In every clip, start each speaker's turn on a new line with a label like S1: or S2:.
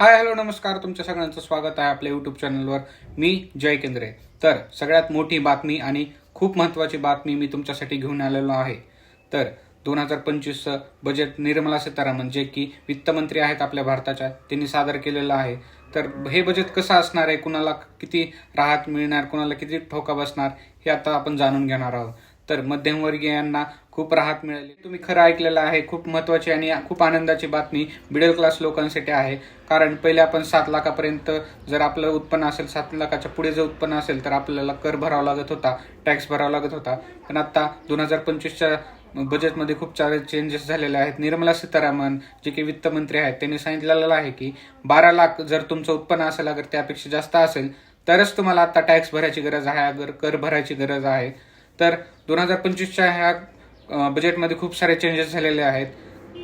S1: Hi hello नमस्कार. तुमच्या सगळ्यांचं स्वागत आहे आपल्या युट्यूब चॅनलवर मी जय केंद्रे. तर सगळ्यात मोठी बातमी आणि खूप महत्त्वाची बातमी मी तुमच्यासाठी घेऊन आलेलो आहे. तर दोन हजार पंचवीसचं बजेट निर्मला सीतारामन जे की वित्तमंत्री आहेत आपल्या भारताच्या त्यांनी सादर केलेलं आहे. तर हे बजेट कसं असणार आहे? कुणाला किती राहत मिळणार? कुणाला किती ठोका बसणार? हे आता आपण जाणून घेणार आहोत. तर मध्यमवर्गीयांना खूप राहत मिळाली. तुम्ही खरं ऐकलेलं आहे खूप महत्वाची आणि खूप आनंदाची बातमी मिडल क्लास लोकांसाठी आहे. कारण पहिले आपण सात लाखापर्यंत जर आपलं उत्पन्न असेल सात लाखाच्या पुढे जर उत्पन्न असेल तर आपल्याला कर भरावा लागत होता टॅक्स भरावा लागत होता. पण आता दोन हजार पंचवीसच्या बजेटमध्ये खूप सारे चेंजेस झालेले आहेत. निर्मला सीतारामन जे की वित्तमंत्री आहेत त्यांनी सांगितलेलं आहे की बारा लाख जर तुमचं उत्पन्न असेल अगर त्यापेक्षा जास्त असेल तरच तुम्हाला आता टॅक्स भरायची गरज आहे अगर कर भरायची गरज आहे. तर दोन हजार पंचवीसच्या ह्या बजेटमध्ये खूप सारे चेंजेस झालेले आहेत.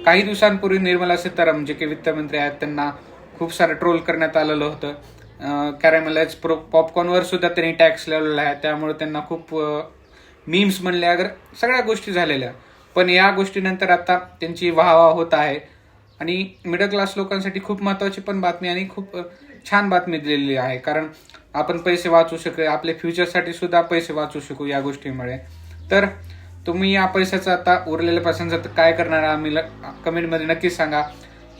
S1: काही दिवसांपूर्वी निर्मला सीतारामन जे की वित्तमंत्री आहेत त्यांना खूप सारं ट्रोल करण्यात आलेलं होतं. कॅरेमलाइज प्रो पॉपकॉर्नवर सुद्धा त्यांनी टॅक्स लावलेला आहे. त्यामुळे त्यांना खूप मीम्स म्हणले अगर सगळ्या गोष्टी झालेल्या. पण या गोष्टीनंतर आता त्यांची वाहवा होत आहे. आणि मिडल क्लास लोकांसाठी खूप महत्वाची पण बातमी आणि खूप छान बातमी दिलेली आहे. कारण आपण पैसे वाचू शकू आपल्या फ्युचरसाठी सुद्धा पैसे वाचू शकू या गोष्टीमुळे. तर तुम्ही या पैशाचं आता उरलेल्या पैशांचं काय करणार आम्ही कमेंटमध्ये नक्की सांगा.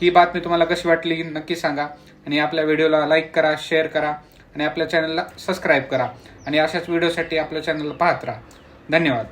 S1: ही बातमी तुम्हाला कशी वाटली नक्की सांगा. आणि आपल्या व्हिडिओला लाईक करा शेअर करा आणि आपल्या चॅनलला सबस्क्राईब करा. आणि अशाच व्हिडिओसाठी आपल्या चॅनलला पाहत राहा. धन्यवाद.